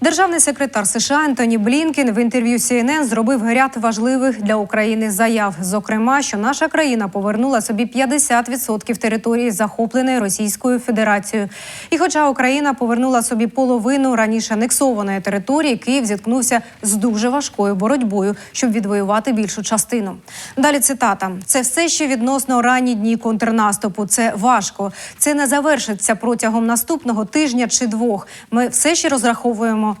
Державний секретар США Ентоні Блінкен в інтерв'ю CNN зробив ряд важливих для України заяв. Зокрема, що наша країна повернула собі 50% території, захопленої Російською Федерацією. І хоча Україна повернула собі половину раніше анексованої території, Київ зіткнувся з дуже важкою боротьбою, щоб відвоювати більшу частину. Далі цитата: це все ще відносно ранні дні контрнаступу. Це важко. Це не завершиться протягом наступного тижня чи двох. Ми все ще розраховуємо,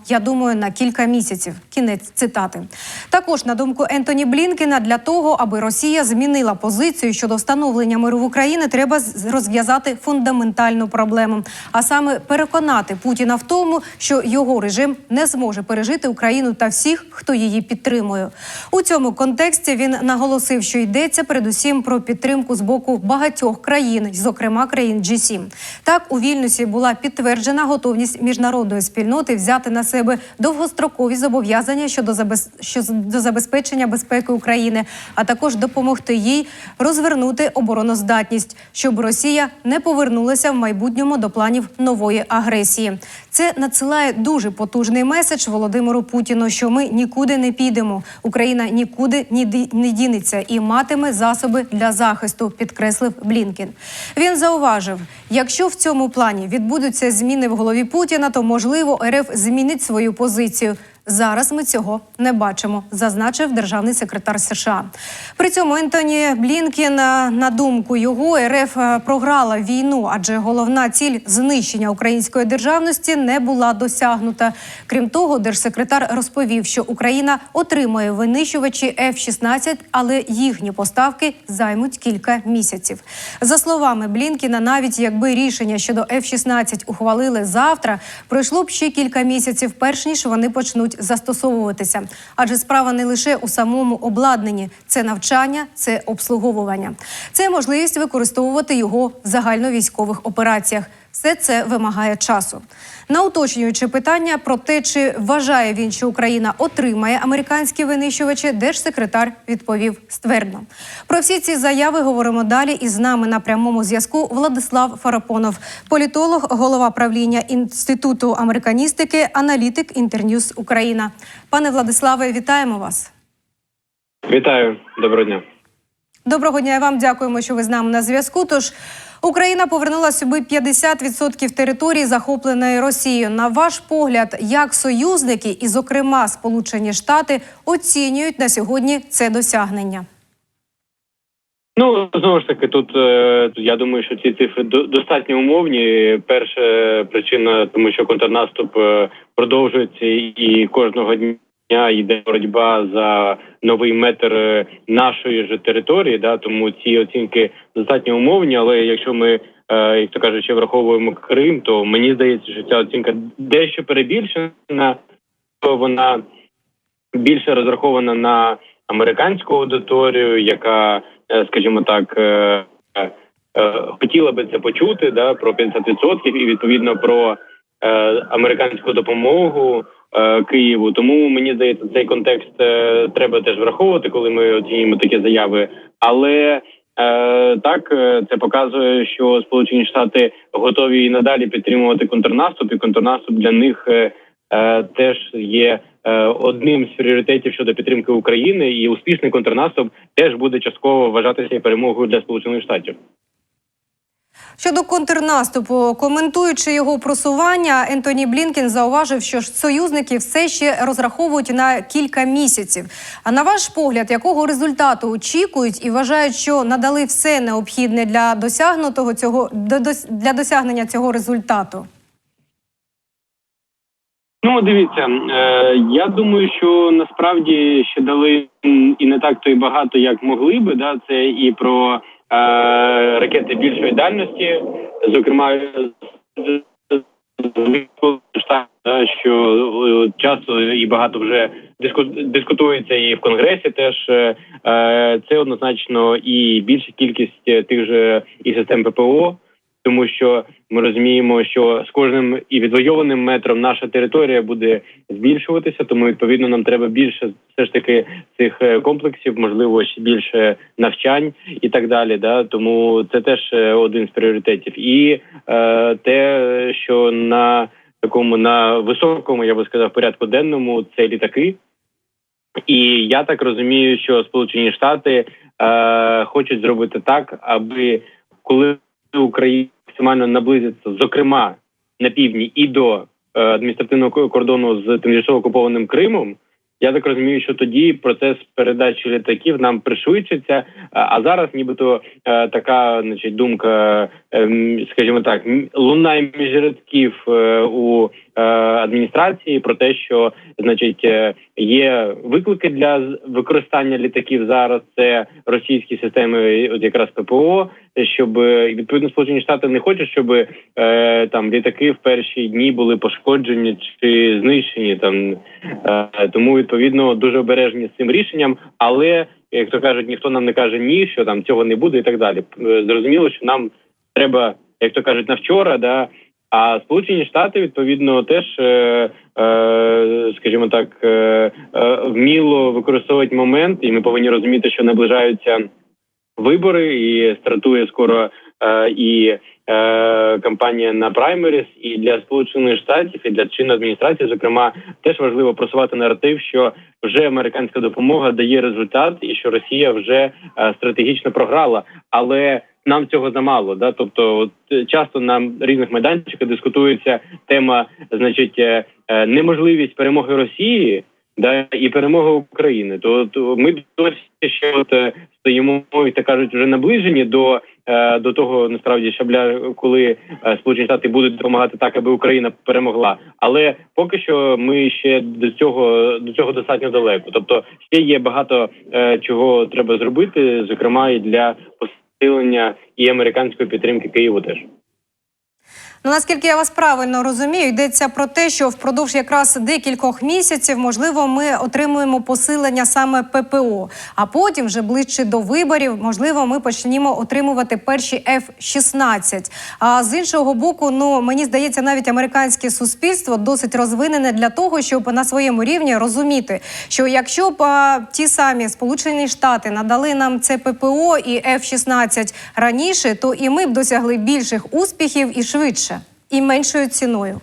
я думаю, на кілька місяців. Кінець цитати. Також на думку Ентоні Блінкена, для того, аби Росія змінила позицію щодо встановлення миру в Україні, треба розв'язати фундаментальну проблему, а саме переконати Путіна в тому, що його режим не зможе пережити Україну та всіх, хто її підтримує. У цьому контексті він наголосив, що йдеться передусім про підтримку з боку багатьох країн, зокрема країн G7. Так у Вільнюсі була підтверджена готовність міжнародної спільноти взяти на себе довгострокові зобов'язання щодо щодо забезпечення безпеки України, а також допомогти їй розвернути обороноздатність, щоб Росія не повернулася в майбутньому до планів нової агресії. Це надсилає дуже потужний меседж Володимиру Путіну, що ми нікуди не підемо. Україна нікуди ні не дінеться і матиме засоби для захисту, підкреслив Блінкен. Він зауважив, якщо в цьому плані відбудуться зміни в голові Путіна, то можливо РФ змінить свою позицію. Зараз ми цього не бачимо, зазначив державний секретар США. При цьому Ентоні Блінкен, е, на думку його, РФ е, програла війну, адже головна ціль знищення української державності не була досягнута. Крім того, держсекретар розповів, що Україна отримує винищувачі F-16, але їхні поставки займуть кілька місяців. За словами Блінкіна, навіть якби рішення щодо F-16 ухвалили завтра, пройшло б ще кілька місяців, перш ніж вони почнуть застосовуватися. Адже справа не лише у самому обладнанні, це навчання, це обслуговування, це можливість використовувати його в загальновійськових операціях. Все це вимагає часу. На уточнюючи питання про те, чи вважає він, що Україна отримає американські винищувачі, держсекретар відповів ствердно. Про всі ці заяви говоримо далі. І з нами на прямому зв'язку Владислав Фарапонов, політолог, голова правління інституту американістики, аналітик Інтерньюз Україна. Пане Владиславе, вітаємо вас. Вітаю, доброго дня. Доброго дня і вам дякуємо, що ви з нами на зв'язку. Тож Україна повернула собі 50% території, захопленої Росією. На ваш погляд, як союзники, і, зокрема, Сполучені Штати, оцінюють на сьогодні це досягнення? Ну знову ж таки, тут е, я думаю, що ці цифри до- достатньо умовні. Перша причина, тому що контрнаступ е, продовжується, і кожного дня йде боротьба за новий метр е, нашої ж території. Да, тому ці оцінки достатньо умовні. Але якщо ми, е, як то кажуть, ще враховуємо Крим, то мені здається, що ця оцінка дещо перебільшена, то вона більше розрахована на американську аудиторію, яка, е, скажімо так, хотіла би це почути, да, про 50% і відповідно про американську допомогу е, Києву. Тому мені здається, цей контекст е, треба теж враховувати, коли ми оцінюємо такі заяви. Але е, так е, це показує, що Сполучені Штати готові і надалі підтримувати контрнаступ, і контрнаступ для них е, е, теж є е, одним з пріоритетів щодо підтримки України, і успішний контрнаступ теж буде частково вважатися перемогою для Сполучених Штатів. Щодо контрнаступу, коментуючи його просування, Ентоні Блінкен зауважив, що союзники все ще розраховують на кілька місяців. А на ваш погляд, якого результату очікують і вважають, що надали все необхідне для досягнутого цього для досягнення цього результату? Ну, дивіться, е, я думаю, що насправді ще дали і не так то й багато, як могли би. Да, це і про ракети більшої дальності, зокрема да, що е, часто і багато вже диску- дискутується і в конгресі. Теж е, е, це однозначно і більша кількість е, тих же і систем ППО. Тому що ми розуміємо, що з кожним і відвойованим метром наша територія буде збільшуватися. Тому відповідно нам треба більше все ж таки цих е, комплексів, можливо, ще більше навчань і так далі. Да? Тому це теж е, один з пріоритетів. І е, те, що на такому на високому, я би сказав, порядку денному це літаки. І я так розумію, що Сполучені Штати е, хочуть зробити так, аби коли Україна максимально наблизиться, зокрема на півдні і до е, адміністративного кордону з тимчасово окупованим Кримом. Я так розумію, що тоді процес передачі літаків нам пришвидшиться. А- А зараз, нібито, е, така значить, думка, ем, скажімо так, лунає між рядків е, у е, адміністрації про те, що значить е, є виклики для використання літаків зараз. Це російські системи, от якраз ППО, щоб е, відповідно Сполучені Штати не хочуть, щоб е, там літаки в перші дні були пошкоджені чи знищені. Там е, тому відповідно дуже обережні з цим рішенням, але як то кажуть, ніхто нам не каже ні, що там цього не буде, і так далі. Е, Зрозуміло, що нам треба, як то кажуть, на вчора, да. А Сполучені Штати відповідно теж, е, е, скажімо так, е, вміло використовують момент, і ми повинні розуміти, що наближаються вибори, і стартує скоро і кампанія на праймеріс. І для Сполучених Штатів, і для чинної адміністрації, зокрема, теж важливо просувати наратив, що вже американська допомога дає результат, і що Росія вже стратегічно програла, але нам цього замало. Да, тобто, от е, часто на різних майданчиках дискутується тема, значить, е, е, неможливість перемоги Росії. Да, і перемога України, то, то ми досі ще от стоїмо і так кажуть, вже наближені до, до того насправді щабля, коли Сполучені Штати будуть допомагати так, аби Україна перемогла. Але поки що ми ще до цього до цього достатньо далеко. Тобто ще є багато чого треба зробити, зокрема і для посилення і американської підтримки Києву теж. Ну, наскільки я вас правильно розумію, йдеться про те, що впродовж якраз декількох місяців, можливо, ми отримуємо посилення саме ППО. А потім, вже ближче до виборів, можливо, ми почнемо отримувати перші F-16. А з іншого боку, ну мені здається, навіть американське суспільство досить розвинене для того, щоб на своєму рівні розуміти, що якщо б а, ті самі Сполучені Штати надали нам це ППО і F-16 раніше, то і ми б досягли більших успіхів і швидше, і меншою ціною.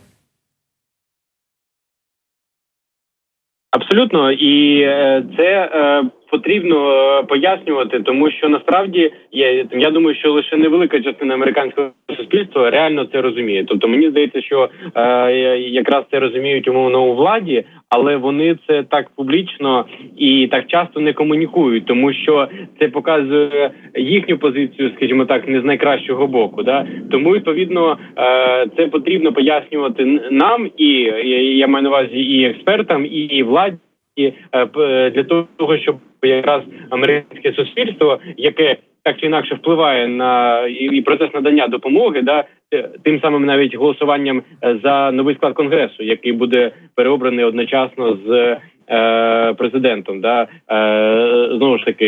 Абсолютно, і е, це е, потрібно е, пояснювати, тому що насправді я, я думаю, що лише невелика частина американського суспільства реально це розуміє. Тобто мені здається, що е, якраз це розуміють умовно у владі, але вони це так публічно і так часто не комунікують, тому що це показує їхню позицію, скажімо так, не з найкращого боку. Да? Тому відповідно е, це потрібно пояснювати нам, і я- маю на увазі і експертам, і владі. І е, для того, щоб якраз американське суспільство, яке так чи інакше впливає на і, процес надання допомоги, да е, тим самим навіть голосуванням е, за новий склад конгресу, який буде переобраний одночасно з е, президентом. Да е, знову ж таки,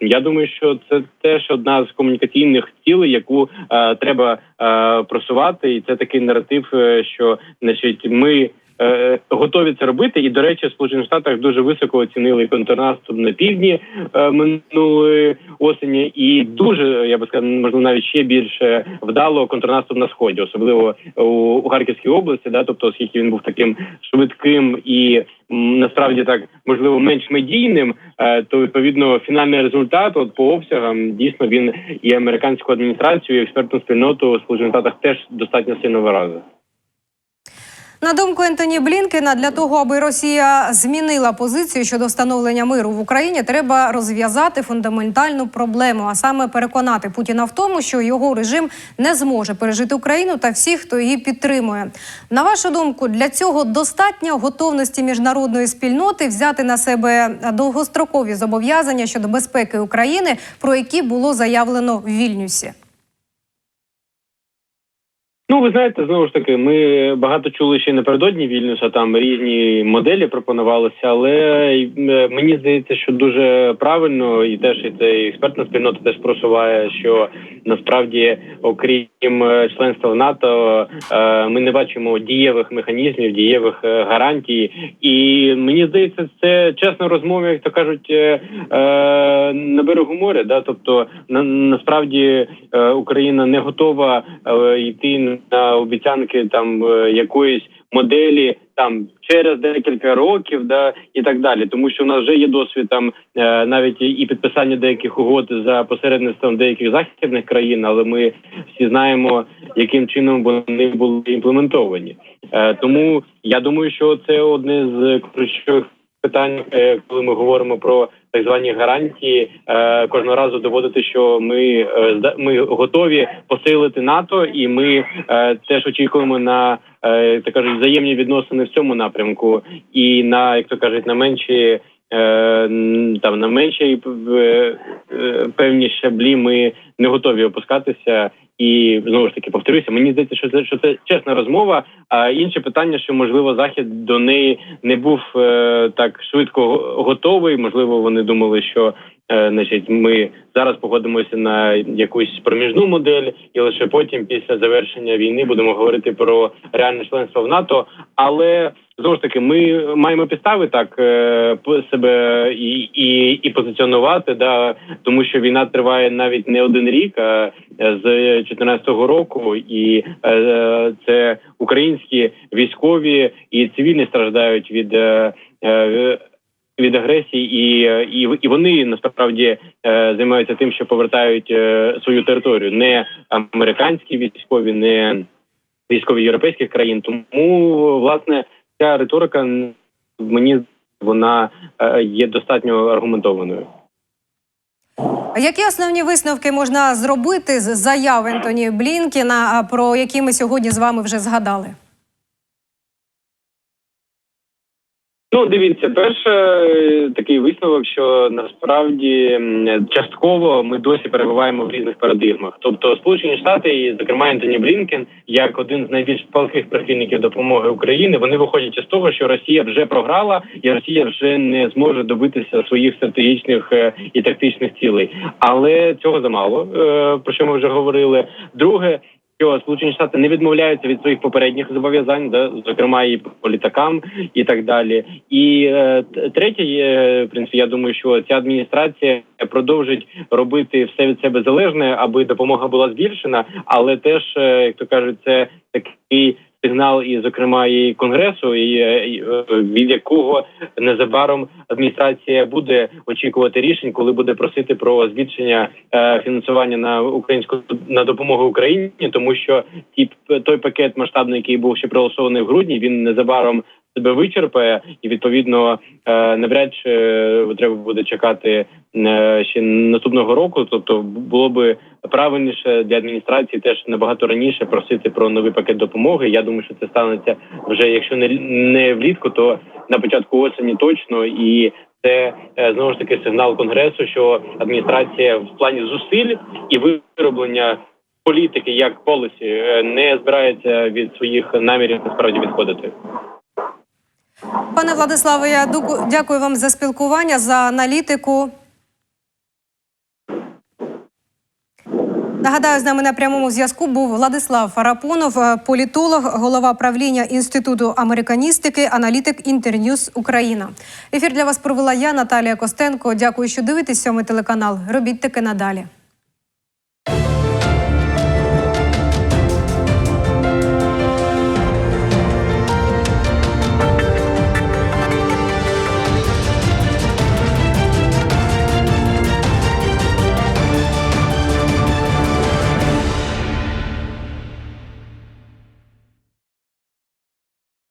я думаю, що це теж одна з комунікаційних цілей, яку е, треба е, просувати, і це такий наратив, е, що значить ми. Е, Готові це робити, і до речі, в Сполучених Штатах дуже високо оцінили контрнаступ на півдні е, минулої осені, і дуже я би сказав, можливо, навіть ще більше вдало контрнаступ на сході, особливо у, Харківській області, да, тобто, оскільки він був таким швидким і насправді так можливо менш медійним, е, то відповідно фінальний результат от по обсягам дійсно він і американську адміністрацію, і експертну спільноту в Сполучених Штатах теж достатньо сильно виразив. На думку Ентоні Блінкена, для того, аби Росія змінила позицію щодо встановлення миру в Україні, треба розв'язати фундаментальну проблему, а саме переконати Путіна в тому, що його режим не зможе пережити Україну та всіх, хто її підтримує. На вашу думку, для цього достатньо готовності міжнародної спільноти взяти на себе довгострокові зобов'язання щодо безпеки України, про які було заявлено в Вільнюсі. Ну, ви знаєте, знову ж таки, ми багато чули ще напередодні Вільнюса, там різні моделі пропонувалися, але е, мені здається, що дуже правильно, і теж і цей експертна спільнота теж просуває, що насправді, окрім е, членства в НАТО, е, ми не бачимо дієвих механізмів, дієвих гарантій. І мені здається, це чесна розмова, як то кажуть, на берегу моря. Да? Тобто, на, насправді Україна не готова йти на обіцянки там е, якоїсь моделі там через декілька років, да і так далі, тому що в нас вже є досвід там е, навіть і- підписання деяких угод за посередництвом деяких західних країн, але ми всі знаємо, яким чином вони були імплементовані. Е, тому я думаю, що це одне з ключових питань, е, коли ми говоримо про так звані гарантії, е, кожного разу доводити, що ми е, ми готові посилити НАТО, і ми теж очікуємо на так кажуть взаємні відносини в цьому напрямку, і на як то кажуть, на менші. Там на менші певні щаблі ми не готові опускатися. І знову ж таки повторюся, мені здається, що це що це чесна розмова. А інше питання, що можливо захід до неї не був е, так швидко готовий. Можливо, вони думали, що значить, ми зараз погодимося на якусь проміжну модель, і лише потім, після завершення війни, будемо говорити про реальне членство в НАТО. Але знову ж таки, ми маємо підстави так е, себе і, і, і позиціонувати, да тому що війна триває навіть не один рік, а е, з 2014 року, і е, це українські військові і цивільні страждають від. Від агресії, і, і, і вони насправді е, займаються тим, що повертають е, свою територію, не американські військові, не військові європейських країн. Тому власне ця риторика мені вона е, є достатньо аргументованою. А Які основні висновки можна зробити з заяв Ентоні Блінкіна, про які ми сьогодні з вами вже згадали? Ну, дивіться, перше такий висновок, що насправді частково ми досі перебуваємо в різних парадигмах. Тобто, Сполучені Штати, і зокрема Ентоні Блінкен, як один з найбільш палких прихильників допомоги Україні, вони виходять із того, що Росія вже програла, і Росія вже не зможе добитися своїх стратегічних е, і тактичних цілей. Але цього замало, е, про що ми вже говорили. Друге. Що Сполучені Штати не відмовляються від своїх попередніх зобов'язань, да, зокрема і по літакам, і так далі. І е, третє, є, в принципі, я думаю, що ця адміністрація продовжить робити все від себе залежне, аби допомога була збільшена, але теж, е, як то кажуть, це такий сигнал, і зокрема і конгресу, і, е, і, е, від якого незабаром адміністрація буде очікувати рішень, коли буде просити про збільшення е, фінансування на українську на допомогу Україні, тому що ті той пакет масштабний, який був ще проголосований в грудні, він незабаром себе вичерпає, і відповідно е, навряд чи е, треба буде чекати е, ще наступного року. Тобто було би правильніше для адміністрації теж набагато раніше просити про новий пакет допомоги. Я думаю, що це станеться вже якщо не не влітку, то на початку осені точно і. Це знову ж таки сигнал конгресу, що адміністрація в плані зусиль і вироблення політики як полісі не збирається від своїх намірів насправді відходити. Пане Владиславе, я дякую вам за спілкування, за аналітику. Нагадаю, з нами на прямому зв'язку був Владислав Фарапонов, е, політолог, голова правління Інституту американістики, аналітик Інтерньюз Україна. Ефір для вас провела я, Наталія Костенко. Дякую, що дивитесь сьомий телеканал. Робіть таки надалі.